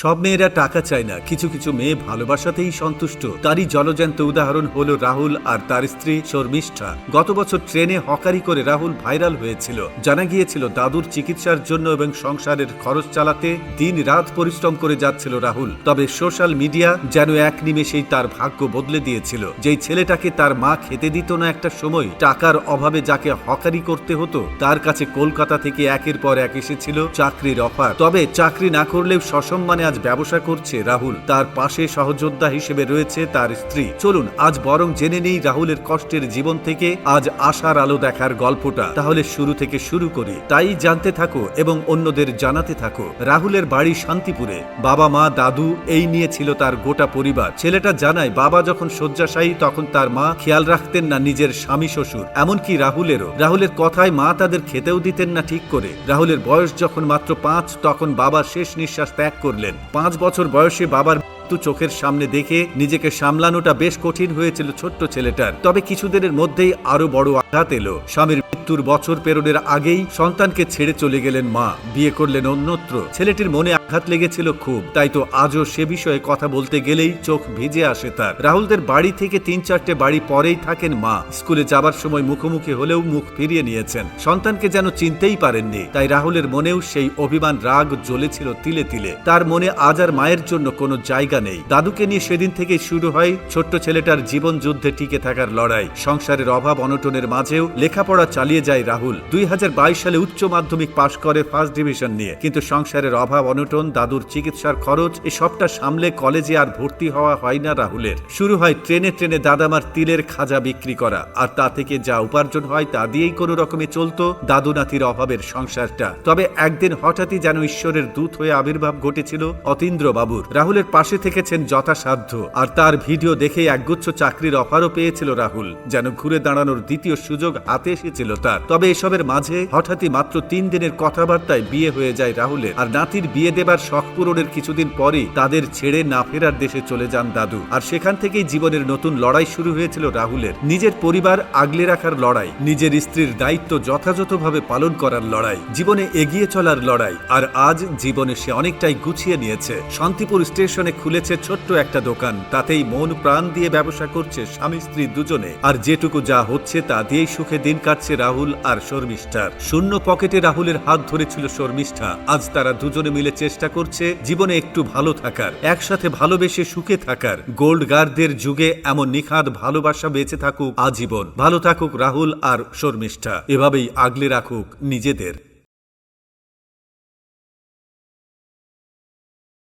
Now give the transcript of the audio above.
সব মেয়েরা টাকা চায় না। কিছু কিছু মেয়ে ভালোবাসাতেই সন্তুষ্ট। তারই জলজ্যান্ত উদাহরণ হলো রাহুল আর তার স্ত্রী শর্মিষ্ঠা। গত বছর ট্রেনে হকারি করে রাহুল ভাইরাল হয়েছিল। জানা গিয়েছিল দাদুর চিকিৎসার জন্য এবং সংসারের খরচ চালাতে দিন রাত পরিশ্রম করে যাচ্ছিল রাহুল। তবে সোশ্যাল মিডিয়া যেন এক নিমেষেই তার ভাগ্য বদলে দিয়েছিল। যেই ছেলেটাকে তার মা খেতে দিত না একটা সময়, টাকার অভাবে যাকে হকারি করতে হতো, তার কাছে কলকাতা থেকে একের পর এক এসেছিল চাকরির অফার। তবে চাকরি না করলেও সসম্মানে আজ ব্যবসা করছে রাহুল। তার পাশে সহযোদ্ধা হিসেবে রয়েছে তার স্ত্রী। চলুন, আজ বরং জেনে নেই রাহুলের কষ্টের জীবন থেকে আজ আশার আলো দেখার গল্পটা। তাহলে শুরু থেকে শুরু করি। তাই জানতে থাকো এবং অন্যদের জানাতে থাকো। রাহুলের বাড়ি শান্তিপুরে। বাবা মা, দাদু, এই নিয়ে ছিল তার গোটা পরিবার। ছেলেটা জানায়, বাবা যখন শয্যাশায়ী, তখন তার মা খেয়াল রাখতেন না নিজের স্বামী শ্বশুর। এমনকি রাহুলেরও। রাহুলের কথায় মা তাদের খেতেও দিতেন না ঠিক করে। রাহুলের বয়স যখন মাত্র পাঁচ, তখন বাবা শেষ নিঃশ্বাস ত্যাগ করলেন। পাঁচ বছর বয়সে বাবার মৃত্যু চোখের সামনে দেখে নিজেকে সামলানোটা বেশ কঠিন হয়েছিল ছোট্ট ছেলেটার। তবে কিছুদিনের মধ্যেই আরও বড় আঘাত এলো। স্বামীর মৃত্যুর বছর পেরোনের আগেই সন্তানকে ছেড়ে চলে গেলেন মা। বিয়ে করলেন অন্যত্র। ছেলেটির মনে আঘাত লেগেছিল খুব। তাই তো আজও সে বিষয়ে কথা বলতে গেলেই চোখ ভিজে আসে তার। রাহুলদের বাড়ি থেকে তিন চারটে বাড়ি পরেই থাকেন মা। স্কুলে যাবার সময় মুখোমুখি হলেও মুখ ফিরিয়ে নিয়েছেন। সন্তানকে যেন চিনতেই পারেননি। তাই রাহুলের মনেও সেই অভিমান রাগ জ্বলেছিল তিলে তিলে। তার মনে আজ আর মায়ের জন্য কোনো জায়গা নেই। দাদুকে নিয়ে সেদিন থেকেই শুরু হয় ছোট্ট ছেলেটার জীবন যুদ্ধে টিকে থাকার লড়াই। সংসারের অভাব অনটনের মাঝেও লেখাপড়া চালিয়ে যায় রাহুল। দুই হাজার বাইশ সালে উচ্চ মাধ্যমিক পাশ করে ফার্স্ট ডিভিশন নিয়ে। কিন্তু সংসারের অভাব, অনটন, দাদুর চিকিৎসার খরচ এ সবটা সামলে কলেজে আর ভর্তি হওয়া হয় না রাহুলের। শুরু হয় ট্রেনে ট্রেনে দাদামার তিলের খাজা বিক্রি করা। আর তা থেকে যা উপার্জন হয় তা দিয়েই কোনো রকমে চলতো দাদু নাতির অভাবের সংসারটা। তবে একদিন হঠাৎই যেন ঈশ্বরের দূত হয়ে আবির্ভাব ঘটেছিল অতীন্দ্র বাবুর। রাহুলের পাশে থেকেছেন যথাসাধ্য। আর তার ভিডিও দেখে একগুচ্ছ চাকরির অফারও পেয়েছিল রাহুল, যেন ঘুরে দাঁড়ানোর দ্বিতীয় সুযোগ হাতে এসেছিল তার তবে এসবের মাঝে হঠাৎই মাত্র তিন দিনের কথাবার্তায় বিয়ে হয়ে যায় রাহুলের। আর নাতির বিয়ে দেবার শখ পূরণের কিছুদিন পরে তাদের ছেড়ে না ফেরার দেশে চলে যান দাদু। আর সেখান থেকেই জীবনের নতুন লড়াই শুরু হয়েছিল রাহুলের। নিজের পরিবার আগলে রাখার লড়াই, নিজের স্ত্রীর দায়িত্ব যথাযথভাবে পালন করার লড়াই, জীবনে এগিয়ে চলার লড়াই। আর আজ জীবনে সে অনেকটাই গুছিয়ে নিয়েছে। শান্তিপুর স্টেশনে খুলেছে ছোট্ট একটা দোকান। তাতেই মন প্রাণ দিয়ে ব্যবসা করছে স্বামী স্ত্রী দুজনে। আর যেটুকু যা হচ্ছে তা দিয়েই সুখে দিন কাটছে রাহুল আর শর্মিষ্ঠার শূন্য পকেটে রাহুলের হাত ধরেছিল শর্মিষ্ঠা। আজ তারা দুজনে মিলে চেষ্টা করছে জীবনে একটু ভালো থাকার, একসাথে ভালোবেসে সুখে থাকার। গোল্ড গার্ডদের যুগে এমন নিখাদ ভালোবাসা বেঁচে থাকুক আজীবন। ভালো থাকুক রাহুল আর শর্মিষ্ঠা। এভাবেই আগলে রাখুক নিজেদের।